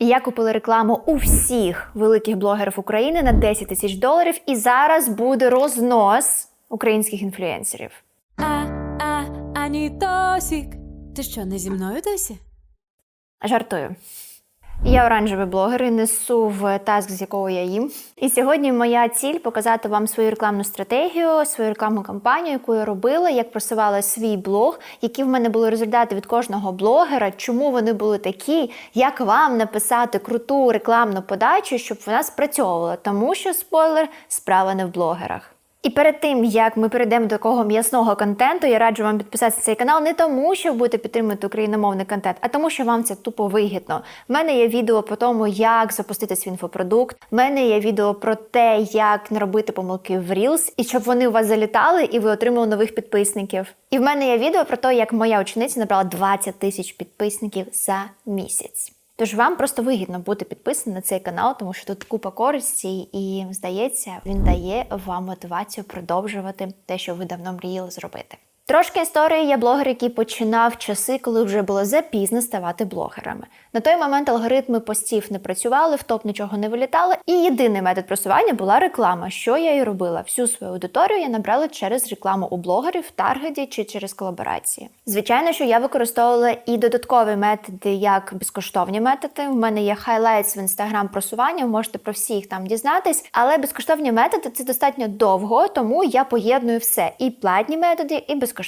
І я купила рекламу у всіх великих блогерів України на 10 тисяч доларів, і зараз буде рознос українських інфлюенсерів. А, а, Анітосік. Ти що, не зі мною досі? Жартую. Я оранжевий блогер і несу в таск, з якого я їм. І сьогодні моя ціль показати вам свою рекламну стратегію, свою рекламну кампанію, яку я робила, як просувала свій блог, які в мене були результати від кожного блогера, чому вони були такі, як вам написати круту рекламну подачу, щоб вона спрацьовувала. Тому що спойлер, справа не в блогерах. І перед тим як ми перейдемо до такого м'ясного контенту, я раджу вам підписатися на цей канал не тому, що ви будете підтримувати україномовний контент, а тому, що вам це тупо вигідно. В мене є відео по тому, як запустити свій інфопродукт. В мене є відео про те, як не робити помилки в Reels, і щоб вони у вас залітали, і ви отримали нових підписників. І в мене є відео про те, як моя учениця набрала 20 тисяч підписників за місяць. Тож вам просто вигідно бути підписаним на цей канал, тому що тут купа користі, і здається, він дає вам мотивацію продовжувати те, що ви давно мріяли зробити. Трошки історії є блогер, який починав часи, коли вже було запізно ставати блогерами. На той момент алгоритми постів не працювали, в топ нічого не вилітало, і єдиний метод просування була реклама. Що я і робила? Всю свою аудиторію я набрала через рекламу у блогерів, в таргеті чи через колаборації. Звичайно, що я використовувала і додаткові методи, як безкоштовні методи. В мене є хайлайтс в інстаграм просування, ви можете про всіх там дізнатись. Але безкоштовні методи це достатньо довго, тому я поєдную все: і платні методи, і безкоштовні.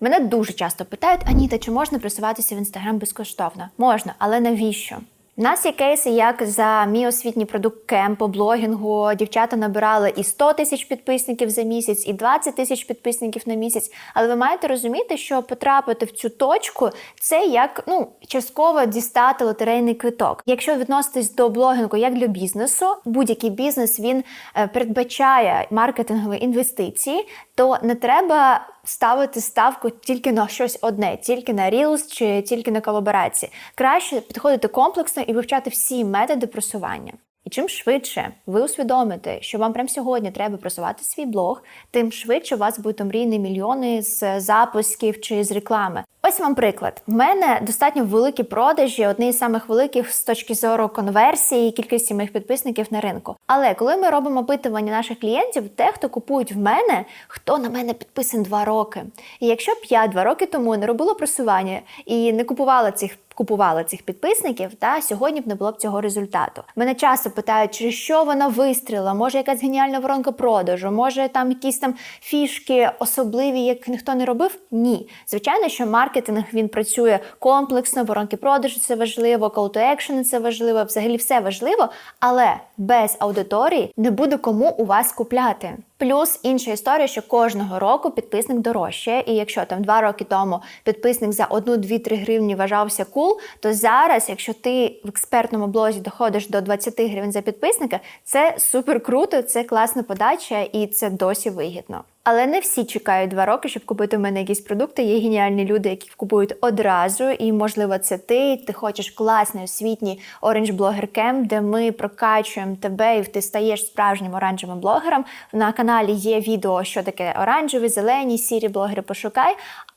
Мене дуже часто питають: Аніта, чи можна просуватися в інстаграм безкоштовно? Можна, але навіщо? У нас є кейси, як за мій освітній продукт кемп по блогінгу. Дівчата набирали і 100 тисяч підписників за місяць, і 20 тисяч підписників на місяць. Але ви маєте розуміти, що потрапити в цю точку це як ну частково дістати лотерейний квиток. Якщо відноситись до блогінгу як до бізнесу, будь-який бізнес він е, передбачає маркетингові інвестиції, то не треба ставити ставку тільки на щось одне, тільки на Reels чи тільки на колаборації. Краще підходити комплексно і вивчати всі методи просування. І чим швидше ви усвідомите, що вам прямо сьогодні треба просувати свій блог, тим швидше у вас будуть мрійні мільйони з запусків чи з реклами. Ось вам приклад. В мене достатньо великі продажі, одні з самих великих з точки зору конверсії і кількості моїх підписників на ринку. Але коли ми робимо опитування наших клієнтів, те, хто купують в мене, хто на мене підписаний два роки. І якщо б я два роки тому не робила просування і не купувала цих купувала цих підписників, та сьогодні б не було б цього результату. Мене часто питають, через що вона вистрілила, може якась геніальна воронка продажу, може там якісь там фішки особливі, як ніхто не робив. Ні, звичайно, що маркетинг він працює комплексно, воронки продажу це важливо, call to action це важливо, взагалі все важливо, але без аудиторії не буде кому у вас купляти. Плюс інша історія, що кожного року підписник дорожчає, і якщо там два роки тому підписник за 1-2-3 гривні вважався кул, то зараз, якщо ти в експертному блозі доходиш до 20 гривень за підписника, це супер круто, це класна подача і це досі вигідно. Але не всі чекають два роки, щоб купити в мене якісь продукти. Є геніальні люди, які купують одразу, і можливо це ти. Ти хочеш класний освітній Orange Blogger Camp, де ми прокачуємо тебе, і ти стаєш справжнім оранжевим блогером. На каналі є відео, що таке оранжеві, зелені, сірі блогери. Пошукай.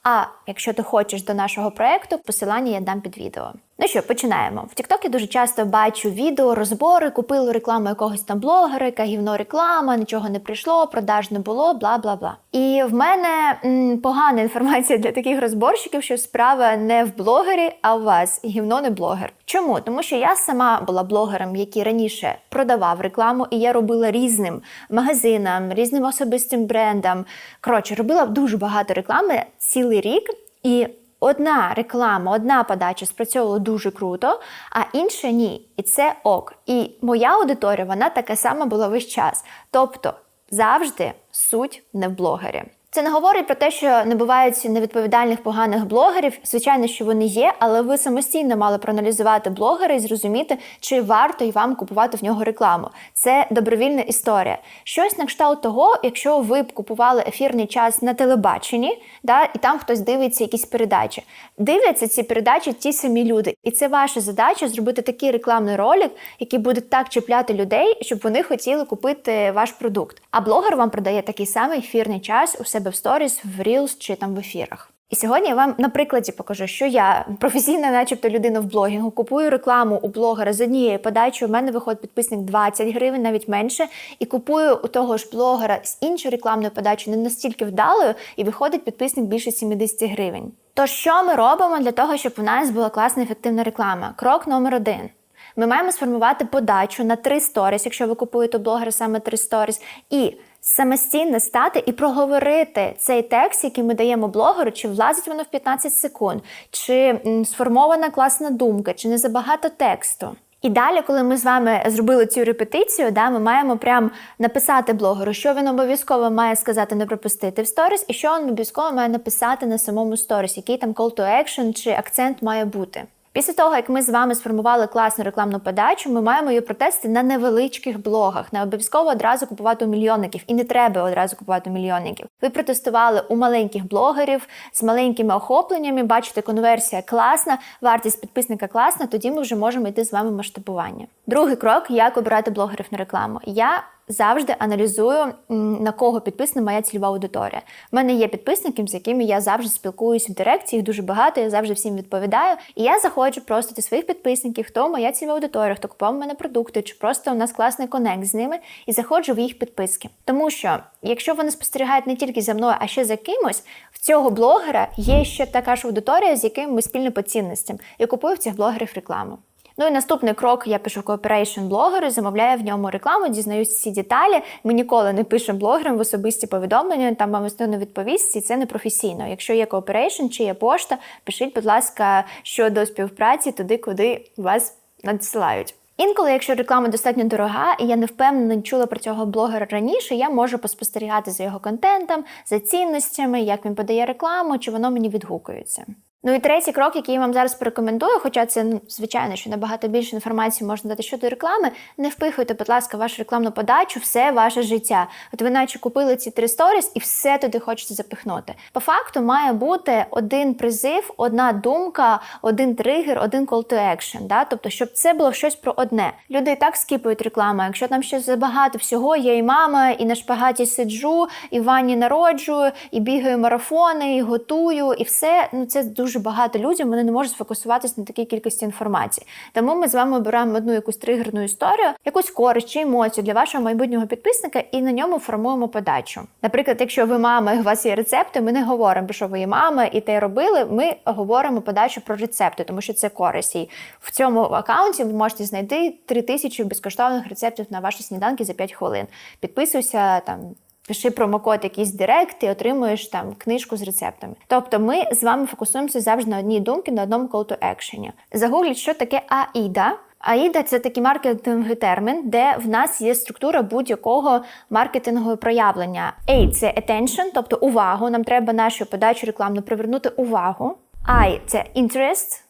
А якщо ти хочеш до нашого проекту, посилання я дам під відео. Ну що, починаємо. В я дуже часто бачу відео, розбори, купили рекламу якогось там блогера, яка гівно реклама, нічого не прийшло, продаж не було, бла бла бла. І в мене м, погана інформація для таких розборщиків, що справа не в блогері, а у вас гівно не блогер. Чому? Тому що я сама була блогером, який раніше продавав рекламу, і я робила різним магазинам, різним особистим брендам. Коротше, робила дуже багато реклами цілий рік і. Одна реклама, одна подача спрацьовувала дуже круто, а інша ні. І це ок. І моя аудиторія, вона така сама була весь час. Тобто завжди суть не в блогері. Це не говорить про те, що не бувають невідповідальних поганих блогерів. Звичайно, що вони є, але ви самостійно мали проаналізувати блогера і зрозуміти, чи варто й вам купувати в нього рекламу. Це добровільна історія. Щось на кшталт того, якщо ви б купували ефірний час на телебаченні, да, і там хтось дивиться якісь передачі. Дивляться ці передачі ті самі люди. І це ваша задача зробити такий рекламний ролик, який буде так чіпляти людей, щоб вони хотіли купити ваш продукт. А блогер вам продає такий самий ефірний час у себе в сторіс, в Reels чи там в ефірах. І сьогодні я вам на прикладі покажу, що я професійна, начебто, людина в блогінгу, купую рекламу у блогера з однієї подачі. У мене виходить підписник 20 гривень, навіть менше. І купую у того ж блогера з іншою рекламною подачею не настільки вдалою, і виходить підписник більше 70 гривень. То що ми робимо для того, щоб у нас була класна ефективна реклама? Крок номер один. Ми маємо сформувати подачу на три сторіс, якщо ви купуєте блогера саме три сторіс, і самостійно стати і проговорити цей текст, який ми даємо блогеру, чи влазить воно в 15 секунд, чи сформована класна думка, чи не забагато тексту. І далі, коли ми з вами зробили цю репетицію, да, ми маємо прям написати блогеру, що він обов'язково має сказати не пропустити в сторіс, і що він обов'язково має написати на самому сторіс, який там call to action чи акцент має бути. Після того, як ми з вами сформували класну рекламну подачу, ми маємо її протестити на невеличких блогах. Не обов'язково одразу купувати у мільйонників, і не треба одразу купувати у мільйонників. Ви протестували у маленьких блогерів з маленькими охопленнями, бачите, конверсія класна, вартість підписника класна, тоді ми вже можемо йти з вами масштабування. Другий крок як обирати блогерів на рекламу. Я завжди аналізую, на кого підписана моя цільова аудиторія. У мене є підписники, з якими я завжди спілкуюся в дирекції, їх дуже багато, я завжди всім відповідаю. І я заходжу просто до своїх підписників, хто моя цільова аудиторія, хто купував у мене продукти, чи просто у нас класний конект з ними, і заходжу в їх підписки. Тому що, якщо вони спостерігають не тільки за мною, а ще за кимось, в цього блогера є ще така ж аудиторія, з якими ми спільно по цінностям. І купую в цих блогерів рекламу. Ну і наступний крок: я пишу кооперейшн блогеру, замовляю в ньому рекламу, дізнаюсь всі деталі. Ми ніколи не пишемо блогерам в особисті повідомлення, там вам не відповість, і це не професійно. Якщо є кооперейшн чи є пошта, пишіть, будь ласка, щодо співпраці туди, куди вас надсилають. Інколи, якщо реклама достатньо дорога, і я не впевнена, не чула про цього блогера раніше, я можу поспостерігати за його контентом, за цінностями, як він подає рекламу, чи воно мені відгукується. Ну і третій крок, який я вам зараз порекомендую, хоча це ну, звичайно, що набагато більше інформації можна дати щодо реклами. Не впихуйте, будь ласка, вашу рекламну подачу, все ваше життя. От ви наче купили ці три сторіс і все туди хочете запихнути. По факту має бути один призив, одна думка, один тригер, один call to action. Да? Тобто, щоб це було щось про одне. Люди і так скіпують рекламу. Якщо там ще забагато всього, я і мама, і на шпагаті сиджу, і в ванні народжую, і бігаю марафони, і готую, і все. Ну це дуже багато людям. Вони не можуть сфокусуватися на такій кількості інформації. Тому ми з вами обираємо одну якусь тригерну історію, якусь користь чи емоцію для вашого майбутнього підписника, і на ньому формуємо подачу. Наприклад, якщо ви мама, і у вас є рецепти, ми не говоримо, що ви є мама і те робили. Ми говоримо подачу про рецепти, тому що це користь. І в цьому аккаунті ви можете знайти 3000 безкоштовних рецептів на ваші сніданки за 5 хвилин. Підписуйся там. Пиши промокод якийсь директ і отримуєш там книжку з рецептами. Тобто ми з вами фокусуємося завжди на одній думці, на одному call to action. Загугліть, що таке AIDA. AIDA – це такий маркетинговий термін, де в нас є структура будь-якого маркетингового проявлення. A – це attention, тобто увагу. Нам треба нашу подачу рекламну привернути увагу. I – це interest.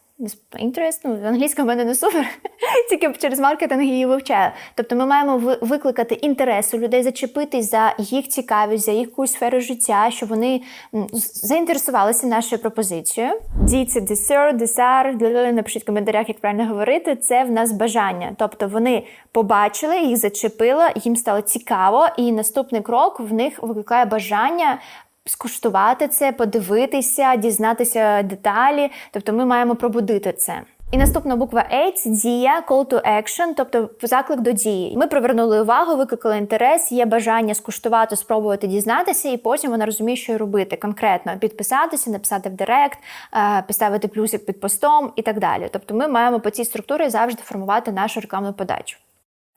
Interest, ну, англійська в мене не супер, тільки через маркетинг її вивчаю. Тобто ми маємо викликати інтерес у людей, зачепитись за їх цікавість, за їх якусь сферу життя, щоб вони заінтересувалися нашою пропозицією. D – це dessert, напишіть в коментарях, як правильно говорити. Це в нас бажання. Тобто вони побачили, їх зачепило, їм стало цікаво, і наступний крок в них викликає бажання скуштувати це, подивитися, дізнатися деталі. Тобто ми маємо пробудити це. І наступна буква A – дія, call to action, тобто заклик до дії. Ми привернули увагу, викликали інтерес, є бажання скуштувати, спробувати дізнатися, і потім вона розуміє, що робити конкретно підписатися, написати в директ, е, поставити плюсик під постом і так далі. Тобто, ми маємо по цій структурі завжди формувати нашу рекламну подачу.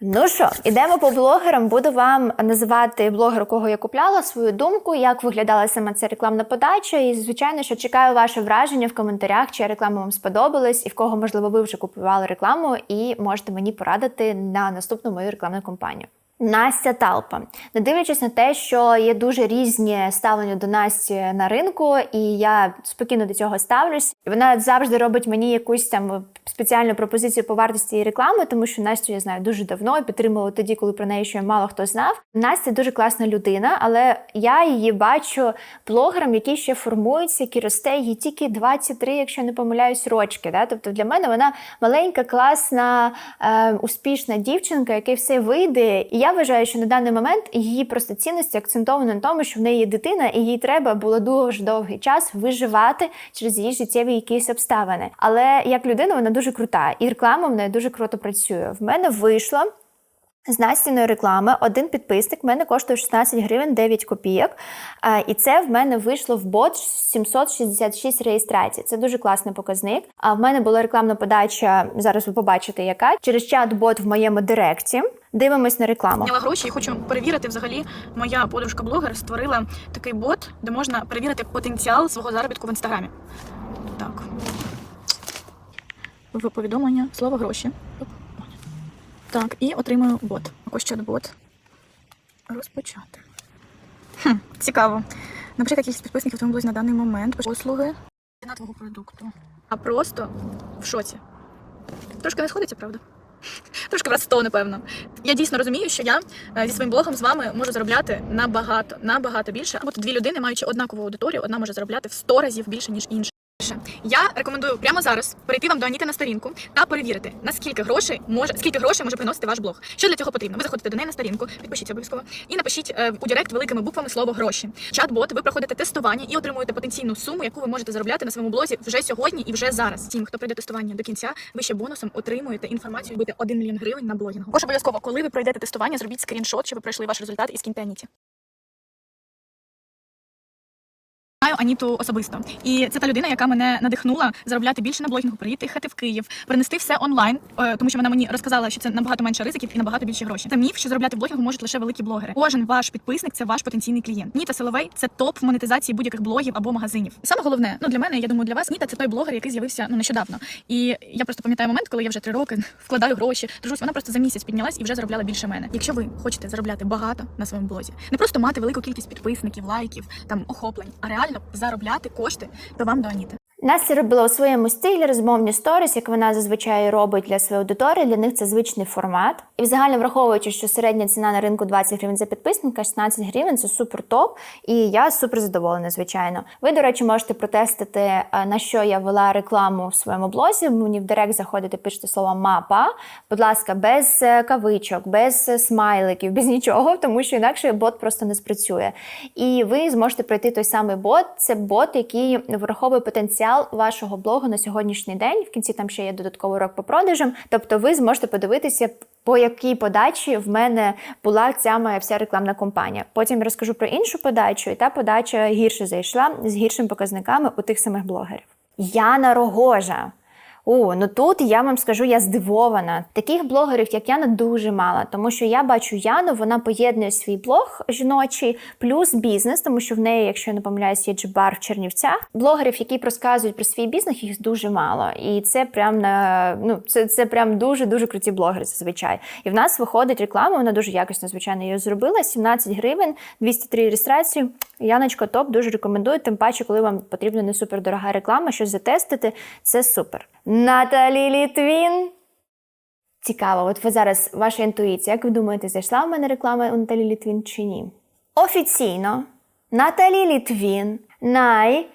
Ну що, ідемо по блогерам. Буду вам називати блогер, кого я купляла свою думку, як виглядала саме ця рекламна подача. І звичайно, що чекаю ваше враження в коментарях, чи реклама вам сподобалась, і в кого можливо ви вже купували рекламу, і можете мені порадити на наступну мою рекламну кампанію. Настя Талпа, не дивлячись на те, що є дуже різні ставлення до Насті на ринку, і я спокійно до цього ставлюсь. І вона завжди робить мені якусь там спеціальну пропозицію по вартості її реклами, тому що Настю я знаю дуже давно і підтримувала тоді, коли про неї ще мало хто знав. Настя дуже класна людина, але я її бачу блогером, який ще формується, який росте, їй тільки 23, якщо не помиляюсь, рочки. Да? Тобто для мене вона маленька, класна, е, успішна дівчинка, якій все вийде. І я я вважаю, що на даний момент її просто цінності акцентовано на тому, що в неї є дитина, і їй треба було дуже довгий час виживати через її життєві якісь обставини. Але як людина вона дуже крута, і реклама в неї дуже круто працює. В мене вийшло. З настільної реклами один підписник в мене коштує 16 гривень 9 копійок. Е, І це в мене вийшло в бот 766 реєстрацій. Це дуже класний показник. А в мене була рекламна подача. Зараз ви побачите, яка через чат-бот в моєму директі. Дивимось на рекламу. Зняла гроші і хочу перевірити взагалі. Моя подружка-блогер створила такий бот, де можна перевірити потенціал свого заробітку в інстаграмі. Так. В повідомлення слово гроші. Так, і отримую бот. Ось чат-бот. Розпочати. Хм, цікаво. Наприклад, кількість підписників тому на даний момент. Послуги на твого продукту. А просто в шоці. Трошки не сходиться, правда? Трошки раз 100, напевно. Я дійсно розумію, що я е, зі своїм блогом з вами можу заробляти набагато, набагато більше. От дві людини, маючи однакову аудиторію, одна може заробляти в 100 разів більше, ніж інша. Я рекомендую прямо зараз перейти вам до Аніти на сторінку та перевірити, наскільки грошей може скільки грошей може приносити ваш блог. Що для цього потрібно? Ви заходите до неї на сторінку, підпишіться обов'язково і напишіть е, у Директ великими буквами слово гроші. Чат-бот, ви проходите тестування і отримуєте потенційну суму, яку ви можете заробляти на своєму блозі вже сьогодні і вже зараз. Тим, хто пройде тестування до кінця, ви ще бонусом отримуєте інформацію буде 1 мільйон гривень на блогінгу. Також обов'язково, коли ви пройдете тестування, зробіть скріншот, що ви пройшли ваш результат і скиньте Аніті. Знаю Аніту особисто, і це та людина, яка мене надихнула заробляти більше на блогінгу, приїхати в Київ, принести все онлайн, е, тому що вона мені розказала, що це набагато менше ризиків і набагато більше грошей. Це міф, що заробляти блогінгу можуть лише великі блогери. Кожен ваш підписник це ваш потенційний клієнт. Ніта Силовей це топ в монетизації будь-яких блогів або магазинів. Саме головне, ну для мене, я думаю, для вас Ніта це той блогер, який з'явився ну нещодавно. І я просто пам'ятаю момент, коли я вже три роки вкладаю гроші, дружусь. Вона просто за місяць піднялась і вже заробляла більше мене. Якщо ви хочете заробляти багато на своєму блозі, не просто мати велику кількість підписників, лайків, там охоплень, а реально заробляти кошти, то вам до Аніти. Настя робила у своєму стилі розмовні сторіс, як вона зазвичай робить для своєї аудиторії. Для них це звичний формат. І взагалі, враховуючи, що середня ціна на ринку 20 гривень за підписника, 16 гривень це супер топ. І я супер задоволена, звичайно. Ви, до речі, можете протестити, е, на що я вела рекламу в своєму блозі. Мені в директ заходите, пишете слово мапа. Будь ласка, без е, кавичок, без е, смайликів, без нічого, тому що інакше бот просто не спрацює. І ви зможете пройти той самий бот. Це бот, який враховує потенціал вашого блогу на сьогоднішній день. В кінці там ще є додатковий урок по продажам. Тобто, ви зможете подивитися. По якій подачі в мене була ця моя вся рекламна кампанія. Потім я розкажу про іншу подачу, і та подача гірше зайшла з гіршими показниками у тих самих блогерів. Яна Рогожа. О, ну тут я вам скажу, я здивована. Таких блогерів, як Яна, дуже мало, тому що я бачу Яну, вона поєднує свій блог жіночий плюс бізнес, тому що в неї, якщо я не помиляюсь, є джибар в Чернівцях. Блогерів, які розказують про свій бізнес, їх дуже мало. І це прям на ну це, це прям дуже дуже круті блогери зазвичай. І в нас виходить реклама, вона дуже якісно, звичайно, її зробила. 17 гривень, 203 реєстрації. Яночка топ, дуже рекомендую. Тим паче, коли вам потрібна не супердорога реклама, щось затестити, це супер. Наталі Літвін. Цікаво, от ви зараз ваша інтуїція. Як ви думаєте, зайшла в мене реклама у Наталі Літвін чи ні? Офіційно Наталі Літвін най.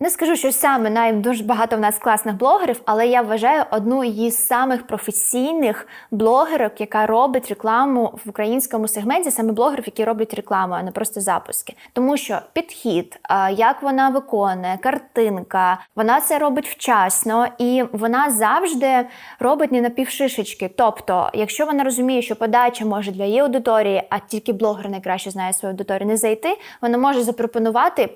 Не скажу, що саме най дуже багато в нас класних блогерів, але я вважаю одну із самих професійних блогерок, яка робить рекламу в українському сегменті, саме блогерів, які роблять рекламу, а не просто запуски. Тому що підхід, як вона виконує, картинка, вона це робить вчасно і вона завжди робить не на півшишечки. Тобто, якщо вона розуміє, що подача може для її аудиторії, а тільки блогер найкраще знає свою аудиторію, не зайти, вона може запропонувати.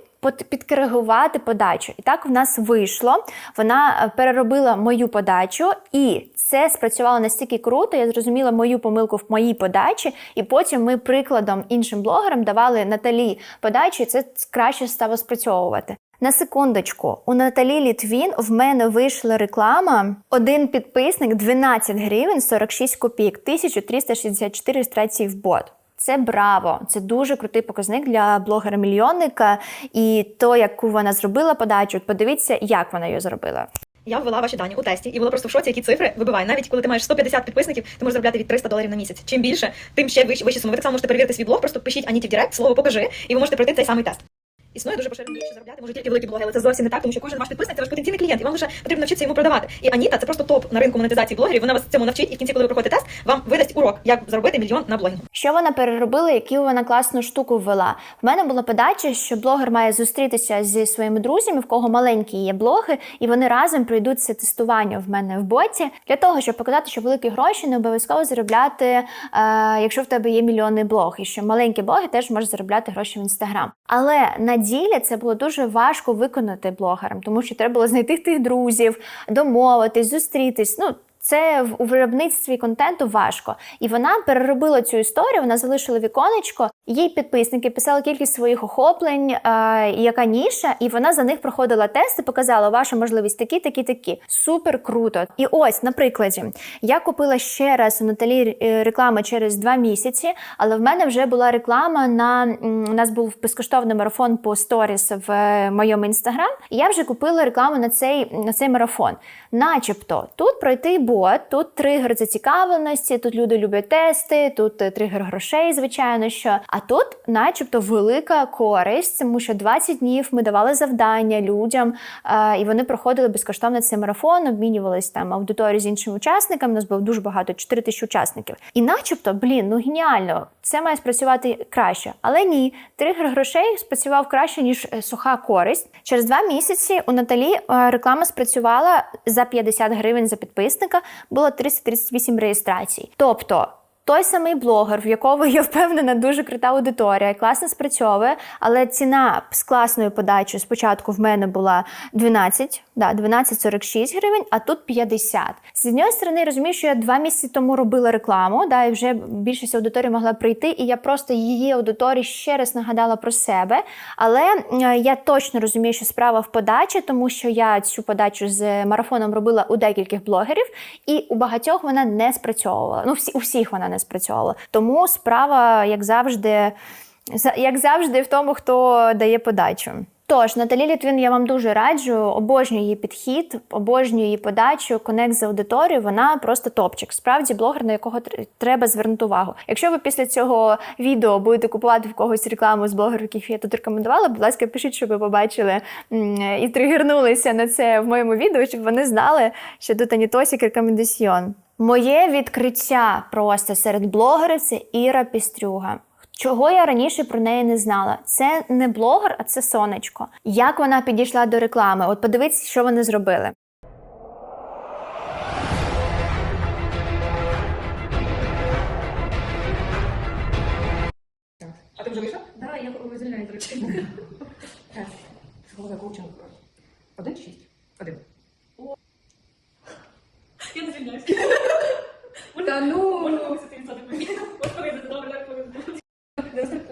Підкоригувати подачу, і так в нас вийшло. Вона е, переробила мою подачу, і це спрацювало настільки круто. Я зрозуміла мою помилку в моїй подачі, і потім ми прикладом іншим блогерам давали Наталі подачу, і це краще стало спрацьовувати. На секундочку, у Наталі Літвін в мене вийшла реклама. Один підписник 12 гривень 46 копійок, 1364 реєстрації в бот. Це браво! Це дуже крутий показник для блогера-мільйонника. І то, яку вона зробила подачу, подивіться, як вона її зробила. Я ввела ваші дані у тесті і була просто в шоці, які цифри вибиває. Навіть коли ти маєш 150 підписників, ти можеш заробляти від 300 доларів на місяць. Чим більше, тим ще вищі, суми. Ви так само можете перевірити свій блог, просто пишіть Аніті в Директ, слово покажи, і ви можете пройти цей самий тест. Існує дуже поширений що заробляти може тільки великі блоги, але це зовсім не так, тому що кожен ваш підписник це ваш потенційний клієнт, і вам лише потрібно навчитися йому продавати. І Аніта це просто топ на ринку монетизації блогерів. Вона вас цьому навчить, і в кінці, коли ви проходите тест, вам видасть урок, як заробити мільйон на блогінгу. Що вона переробила, яку вона класну штуку ввела? В мене була подача, що блогер має зустрітися зі своїми друзями, в кого маленькі є блоги, і вони разом пройдуть це тестування в мене в боті для того, щоб показати, що великі гроші не обов'язково заробляти, е, якщо в тебе є мільйонний блог, і що маленькі блоги теж можуть заробляти гроші в інстаграм. Але на ділі це було дуже важко виконати блогерам, тому що треба було знайти тих друзів, домовитись, зустрітись. Ну це у виробництві контенту важко. І вона переробила цю історію. Вона залишила віконечко. Їй підписники писали кількість своїх охоплень, е, яка ніша, і вона за них проходила тести, показала ваша можливість такі, такі, такі. Супер круто. І ось, на прикладі, я купила ще раз у Наталі е, реклами через два місяці, але в мене вже була реклама на у нас був безкоштовний марафон по сторіс в е, моєму інстаграм. Я вже купила рекламу на цей на цей марафон. Начебто, тут пройти бот, тут тригер зацікавленості, тут люди люблять тести, тут е, тригер грошей, звичайно що. А тут, начебто, велика користь, тому що 20 днів ми давали завдання людям, е, і вони проходили безкоштовно цей марафон, обмінювались там аудиторією з іншими учасниками. У нас було дуже багато, 4 тисячі учасників. І начебто, блін, ну геніально, це має спрацювати краще. Але ні, тригер грошей спрацював краще, ніж е, суха користь. Через два місяці у Наталі реклама спрацювала за 50 гривень за підписника, було 338 реєстрацій. Тобто. Той самий блогер, в якого я впевнена дуже крута аудиторія, класно спрацьовує, але ціна з класною подачею спочатку в мене була 12, да, 12,46 гривень, а тут 50. З однієї сторони, розумію, що я два місяці тому робила рекламу, да, і вже більшість аудиторії могла прийти, і я просто її аудиторії ще раз нагадала про себе. Але е, я точно розумію, що справа в подачі, тому що я цю подачу з марафоном робила у декількох блогерів, і у багатьох вона не спрацьовувала. Ну, всі, у всіх вона не спрацьовувала. Тому справа, як завжди, за- як завжди, в тому, хто дає подачу. Тож, Наталі Літвін, я вам дуже раджу, обожнюю її підхід, обожнюю її подачу, конект з аудиторією. Вона просто топчик. Справді блогер, на якого треба звернути увагу. Якщо ви після цього відео будете купувати в когось рекламу з блогерів, яких я тут рекомендувала, будь ласка, пишіть, щоб ви побачили і тригернулися на це в моєму відео, щоб вони знали, що тут Анітосік рекомендаціон. Моє відкриття просто серед блогерів це Іра Пістрюга. Чого я раніше про неї не знала? Це не блогер, а це сонечко. Як вона підійшла до реклами? От подивіться, що вони зробили. А ти вже вийшла? Да, я звільняю, до речі. Голова коучинг. Один шість? Один. Я звільняюсь. Та ну! Можна висити відсоток. Можна вийти, добре, так повезло.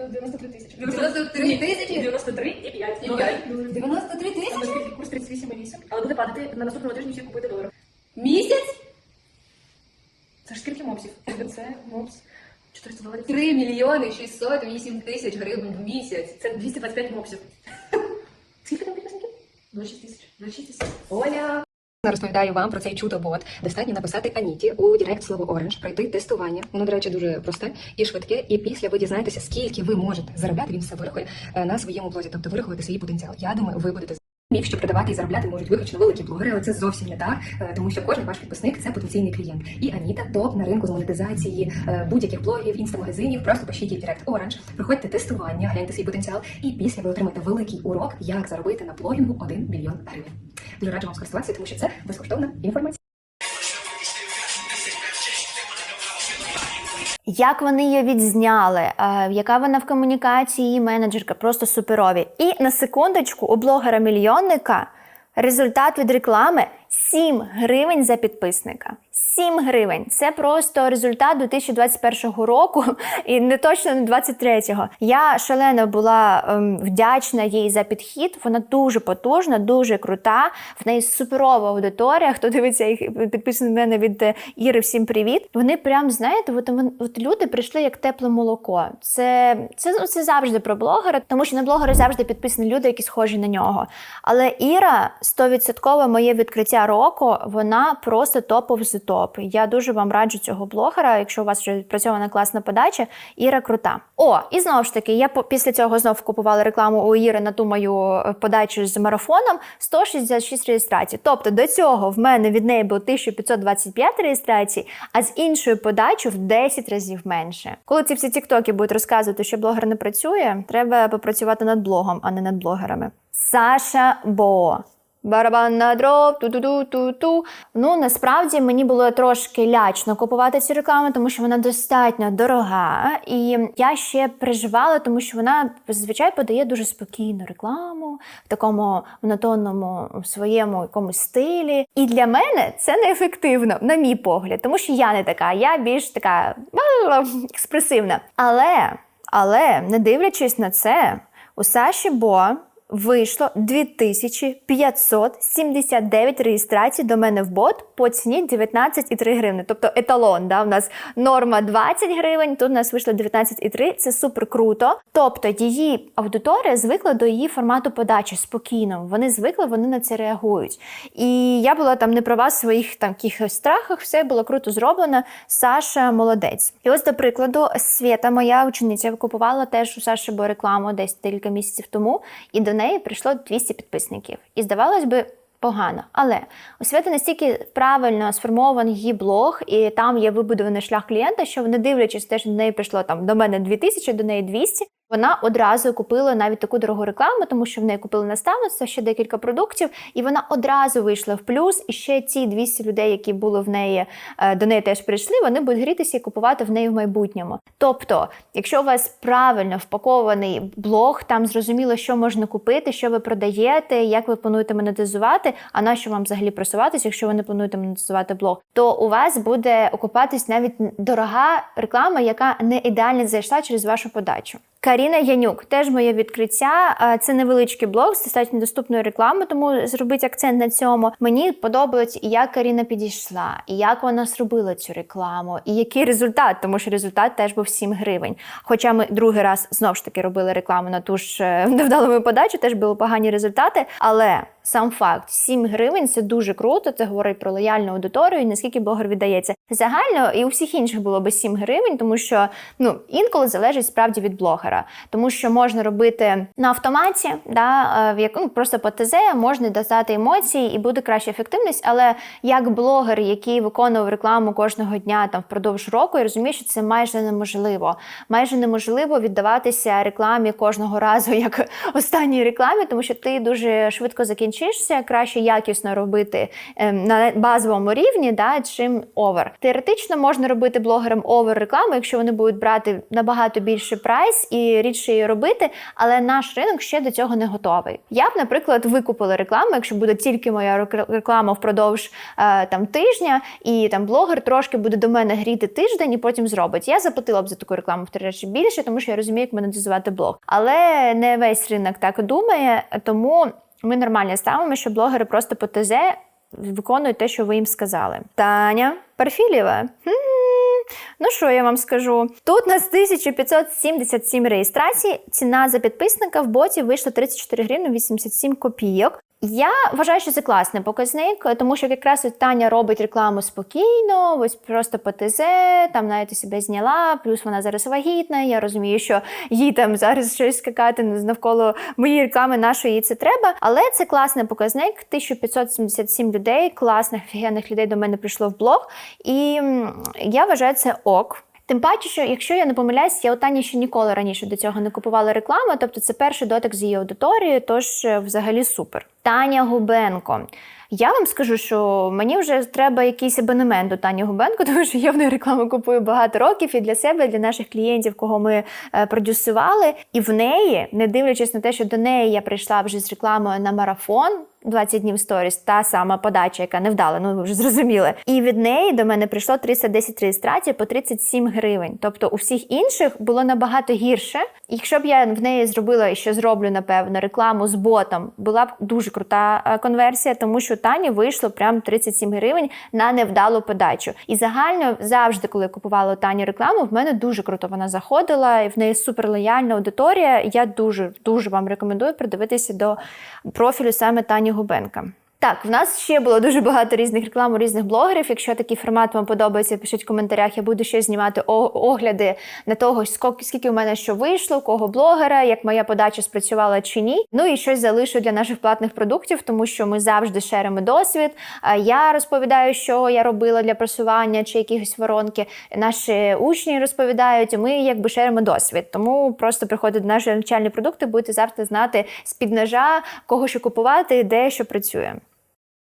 93 тисячі. 93 тисячі? 93 і 5. 93 тисячі? Курс 38,8, але буде падати на наступному тижні всі купити доларів. Місяць? Це ж скільки мопсів? Це мопс 400 доларів. 3 мільйони 608 тисяч гривень в місяць. Це 225 мопсів. Скільки там підписників? 26 тисяч. 26 тисяч. Оля! Розповідаю вам про цей чудо-бот. Достатньо написати Аніті у Директ слово Orange, пройти тестування. Воно, до речі, дуже просте і швидке. І після ви дізнаєтеся, скільки ви можете заробляти. Він все вирахує е, на своєму блозі, тобто вирахувати свій потенціал. Я думаю, ви будете Міф, що продавати і заробляти можуть виключно великі блогери, але це зовсім не так, е, тому що кожен ваш підписник це потенційний клієнт. І Аніта топ на ринку з монетизації е, будь-яких блогів, інстамагазинів. Просто пишіть їй Директ Orange, проходьте тестування, гляньте свій потенціал, і після ви отримаєте великий урок, як заробити на блогінгу 1 мільйон гривень. Дуже раджу вам скористуватися, тому що це безкоштовна інформація. Як вони її відзняли, е, яка вона в комунікації, менеджерка, просто суперові. І на секундочку у блогера-мільйонника результат від реклами 7 гривень за підписника. 7 гривень. Це просто результат 2021 року і не точно не 23-го. Я шалено була ем, вдячна їй за підхід. Вона дуже потужна, дуже крута. В неї суперова аудиторія. Хто дивиться їх підписаний мене від е, Іри, всім привіт. Вони прям знаєте, от, от люди прийшли як тепле молоко. Це, це, це завжди про блогера, тому що на блогери завжди підписані люди, які схожі на нього. Але Іра 100% моє відкриття кінця року вона просто топов з топ. Я дуже вам раджу цього блогера, якщо у вас вже відпрацьована класна подача. Іра крута. О, і знову ж таки, я після цього знов купувала рекламу у Іри на ту мою е, подачу з марафоном 166 реєстрацій. Тобто до цього в мене від неї було 1525 реєстрацій, а з іншою подачою в 10 разів менше. Коли ці всі тіктоки будуть розказувати, що блогер не працює, треба попрацювати над блогом, а не над блогерами. Саша Бо. Барабан на дров, ту-ту-ту-ту-ту. Ну насправді мені було трошки лячно купувати цю рекламу, тому що вона достатньо дорога. І я ще переживала, тому що вона зазвичай подає дуже спокійну рекламу в такому монотонному своєму якомусь стилі. І для мене це неефективно, на мій погляд, тому що я не така, я більш така експресивна. Але, але не дивлячись на це, у Саші Бо вийшло 2579 реєстрацій до мене в бот по ціні 19,3 гривни. Тобто еталон, да, у нас норма 20 гривень, тут у нас вийшло 19,3, це супер круто. Тобто її аудиторія звикла до її формату подачі спокійно. Вони звикли, вони на це реагують. І я була там не права в своїх там якихось страхах, все було круто зроблено. Саша молодець. І ось, до прикладу, Свята, моя учениця, купувала теж у Саші бо рекламу десь кілька місяців тому, і до неї прийшло 200 підписників. І здавалось би. Погано, але у Свята настільки правильно сформований її блог, і там є вибудований шлях клієнта, що вони дивлячись те, що до неї прийшло там до мене 2000, до неї 200, вона одразу купила навіть таку дорогу рекламу, тому що в неї купили наставництво, ще декілька продуктів, і вона одразу вийшла в плюс. І ще ці 200 людей, які були в неї е, до неї теж прийшли, вони будуть грітися і купувати в неї в майбутньому. Тобто, якщо у вас правильно впакований блог, там зрозуміло, що можна купити, що ви продаєте, як ви плануєте монетизувати, а на що вам взагалі просуватися, якщо ви не плануєте монетизувати блог, то у вас буде окупатись навіть дорога реклама, яка не ідеально зайшла через вашу подачу. Каріна Янюк, теж моє відкриття. Е, Це невеличкий блог з достатньо доступною рекламою, тому зробити акцент на цьому. Мені подобається, як Каріна підійшла, і як вона зробила цю рекламу, і який результат, тому що результат теж був 7 гривень. Хоча ми другий раз знов ж таки робили рекламу на ту ж невдалому подачу, теж були погані результати. Але сам факт 7 гривень це дуже круто. Це говорить про лояльну аудиторію і наскільки блогер віддається. Загально і у всіх інших було би 7 гривень, тому що ну інколи залежить справді від блогера, тому що можна робити на автоматі, да, е, в як, ну, просто по ТЗ можна додати емоції і буде краща ефективність. Але як блогер, який виконував рекламу кожного дня там впродовж року, я розумію, що це майже неможливо. Майже неможливо віддаватися рекламі кожного разу, як останній рекламі, тому що ти дуже швидко закінчишся, краще якісно робити ем, на базовому рівні, да, чим овер. Теоретично можна робити блогерам овер рекламу, якщо вони будуть брати набагато більше прайс і рідше її робити, але наш ринок ще до цього не готовий. Я б, наприклад, викупила рекламу, якщо буде тільки моя реклама впродовж е, там тижня, і там блогер трошки буде до мене гріти тиждень і потім зробить. Я заплатила б за таку рекламу в три рази більше, тому що я розумію, як монетизувати блог. Але не весь ринок так думає, тому ми нормально ставимо, що блогери просто по ТЗ виконують те, що ви їм сказали. Таня Парфілєва. Ну що я вам скажу? Тут у нас 1577 реєстрацій. Ціна за підписника в боті вийшла 34 гривні 87 копійок. Я вважаю, що це класний показник, тому що якраз от Таня робить рекламу спокійно, ось просто по ТЗ, там навіть себе зняла, плюс вона зараз вагітна. Я розумію, що їй там зараз щось скакати навколо моєї реклами, нашої їй це треба. Але це класний показник. 1577 людей, класних офігенних людей до мене прийшло в блог. І я вважаю це ок. Тим паче, що якщо я не помиляюсь, я у Тані ще ніколи раніше до цього не купувала рекламу, тобто це перший дотик з її аудиторією, тож е, взагалі супер. Таня Губенко. Я вам скажу, що мені вже треба якийсь абонемент до Тані Губенко, тому що я в неї рекламу купую багато років і для себе, і для наших клієнтів, кого ми е, продюсували. І в неї, не дивлячись на те, що до неї я прийшла вже з рекламою на марафон. 20 днів сторіс, та сама подача, яка не вдала, ну ви вже зрозуміли. І від неї до мене прийшло 310 реєстрацій по 37 гривень. Тобто у всіх інших було набагато гірше. Якщо б я в неї зробила і що зроблю, напевно, рекламу з ботом, була б дуже крута е, конверсія, тому що Тані вийшло прям 37 гривень на невдалу подачу. І загально завжди, коли я купувала Тані рекламу, в мене дуже круто вона заходила, і в неї супер лояльна аудиторія. Я дуже дуже вам рекомендую придивитися до профілю саме Тані Губенка. Так, в нас ще було дуже багато різних реклам у різних блогерів. Якщо такий формат вам подобається, пишіть в коментарях. Я буду ще знімати огляди на того, скільки, у мене що вийшло, у кого блогера, як моя подача спрацювала чи ні. Ну і щось залишу для наших платних продуктів, тому що ми завжди шеримо досвід. Я розповідаю, що я робила для просування чи якихось воронки. Наші учні розповідають, і ми якби шеримо досвід. Тому просто приходить до наші навчальні продукти, будете завжди знати з-під ножа, кого що купувати, де що працює.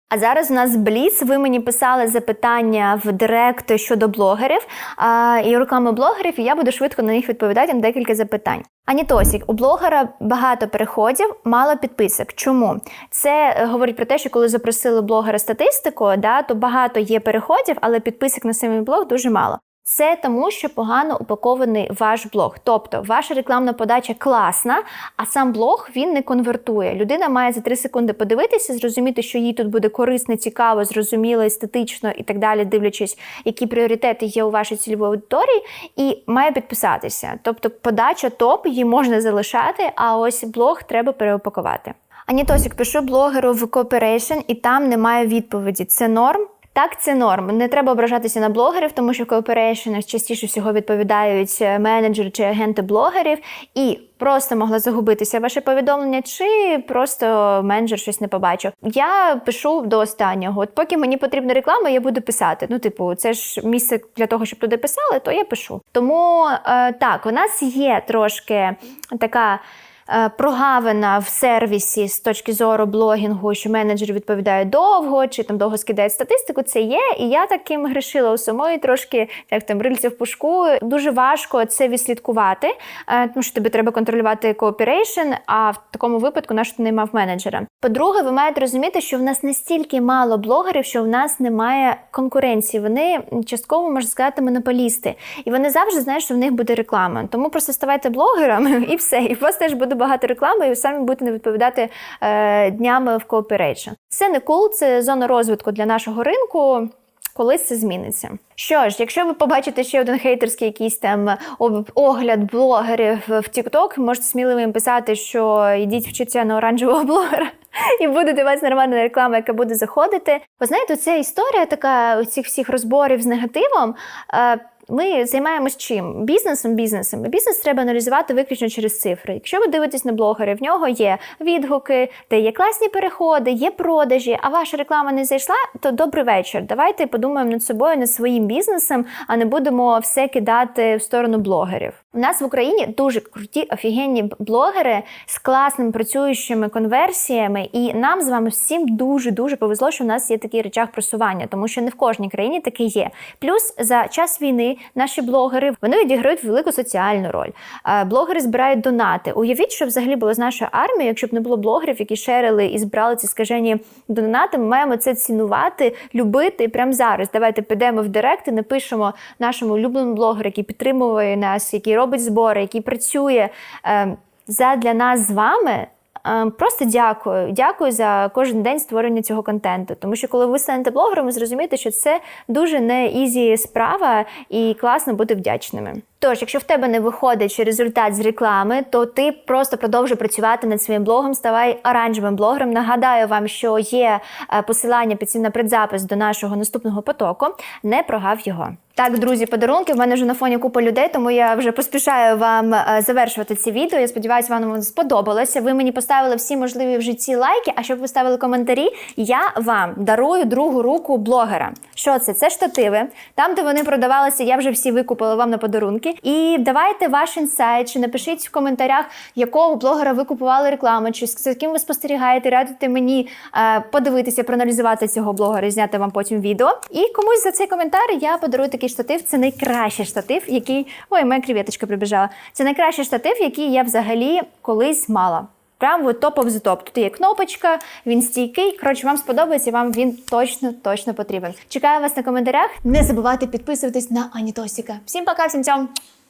А зараз у нас бліц. Ви мені писали запитання в директ щодо блогерів а, і руками блогерів, і я буду швидко на них відповідати на декілька запитань. Анітосік, у блогера багато переходів, мало підписок. Чому? Це говорить про те, що коли запросили блогера статистику, да, то багато є переходів, але підписок на самий блог дуже мало. Це тому, що погано упакований ваш блог. Тобто ваша рекламна подача класна, а сам блог він не конвертує. Людина має за 3 секунди подивитися, зрозуміти, що їй тут буде корисно, цікаво, зрозуміло, естетично і так далі, дивлячись, які пріоритети є у вашій цільовій аудиторії, і має підписатися. Тобто, подача топ, її можна залишати, а ось блог треба переупакувати. Анітосік, пишу блогеру в Cooperation, і там немає відповіді. Це норм? Так, це норм. Не треба ображатися на блогерів, тому що в кооперейшенах частіше всього відповідають е, менеджери чи агенти блогерів, і просто могло загубитися ваше повідомлення, чи просто менеджер щось не побачив. Я пишу до останнього. От поки мені потрібна реклама, я буду писати. Ну, типу, це ж місце для того, щоб туди писали, то я пишу. Тому е, так, у нас є трошки така. Е, Прогавина в сервісі з точки зору блогінгу, що менеджери відповідають довго, чи там довго скидають статистику, це є. І я таким грішила у самої трошки, як там рильця в пушку. Дуже важко це відслідкувати, е, тому що тобі треба контролювати кооперейшн, а в такому випадку наш ти не мав менеджера. По-друге, ви маєте розуміти, що в нас настільки мало блогерів, що в нас немає конкуренції. Вони частково можна сказати монополісти, і вони завжди знають, що в них буде реклама. Тому просто ставайте блогерами і все. І у вас теж буде багато реклами, і ви самі будете не відповідати е, днями в кооперейшн. Це не кул, це зона розвитку для нашого ринку. Колись це зміниться. Що ж, якщо ви побачите ще один хейтерський якийсь там огляд блогерів в TikTok, можете сміливо їм писати, що йдіть вчитися на оранжевого блогера, і буде до вас нормальна реклама, яка буде заходити. Ви знаєте, ця історія така цих всіх розборів з негативом. Ми займаємось чим? Бізнесом, бізнесом. Бізнес треба аналізувати виключно через цифри. Якщо ви дивитесь на блогери, в нього є відгуки, де є класні переходи, є продажі, а ваша реклама не зайшла, то добрий вечір. Давайте подумаємо над собою, над своїм бізнесом, а не будемо все кидати в сторону блогерів. У нас в Україні дуже круті, офігенні блогери з класними працюючими конверсіями, і нам з вами всім дуже дуже повезло, що в нас є такий речах просування, тому що не в кожній країні таке є. Плюс за час війни наші блогери вони відіграють велику соціальну роль. Е, Блогери збирають донати. Уявіть, що взагалі було з нашою армією, якщо б не було блогерів, які шерили і збирали ці скажені донати. Ми маємо це цінувати, любити прямо зараз. Давайте підемо в директ і напишемо нашому улюбленому блогеру, який підтримує нас, який робить збори, який працює е, задля нас з вами. Е, Просто дякую. Дякую за кожен день створення цього контенту. Тому що коли ви станете блогером, ви зрозумієте, що це дуже не ізі справа і класно бути вдячними. Тож, якщо в тебе не виходить результат з реклами, то ти просто продовжуй працювати над своїм блогом, ставай оранжевим блогером. Нагадаю вам, що є е, посилання під цим на предзапис до нашого наступного потоку. Не прогав його. Так, друзі, подарунки. В мене вже на фоні купа людей, тому я вже поспішаю вам е, завершувати ці відео. Я сподіваюся, вам сподобалося. Ви мені поставили всі можливі в житті лайки. А щоб ви ставили коментарі, я вам дарую другу руку блогера. Що це? Це штативи. Там, де вони продавалися, я вже всі викупила вам на подарунки. І давайте ваш інсайт, чи напишіть в коментарях, якого блогера ви купували рекламу, чи з ким ви спостерігаєте, радите мені е, подивитися, проаналізувати цього блогера і зняти вам потім відео. І комусь за цей коментар я подарую такий штатив. Це найкращий штатив, який. Ой, моя креветочка прибіжала. Це найкращий штатив, який я взагалі колись мала. Прям от топ of the. Тут є кнопочка, він стійкий. Коротше, вам сподобається, вам він точно точно потрібен. Чекаю вас на коментарях. Не забувайте підписуватись на Анітосіка. Всім пока, всім цьом!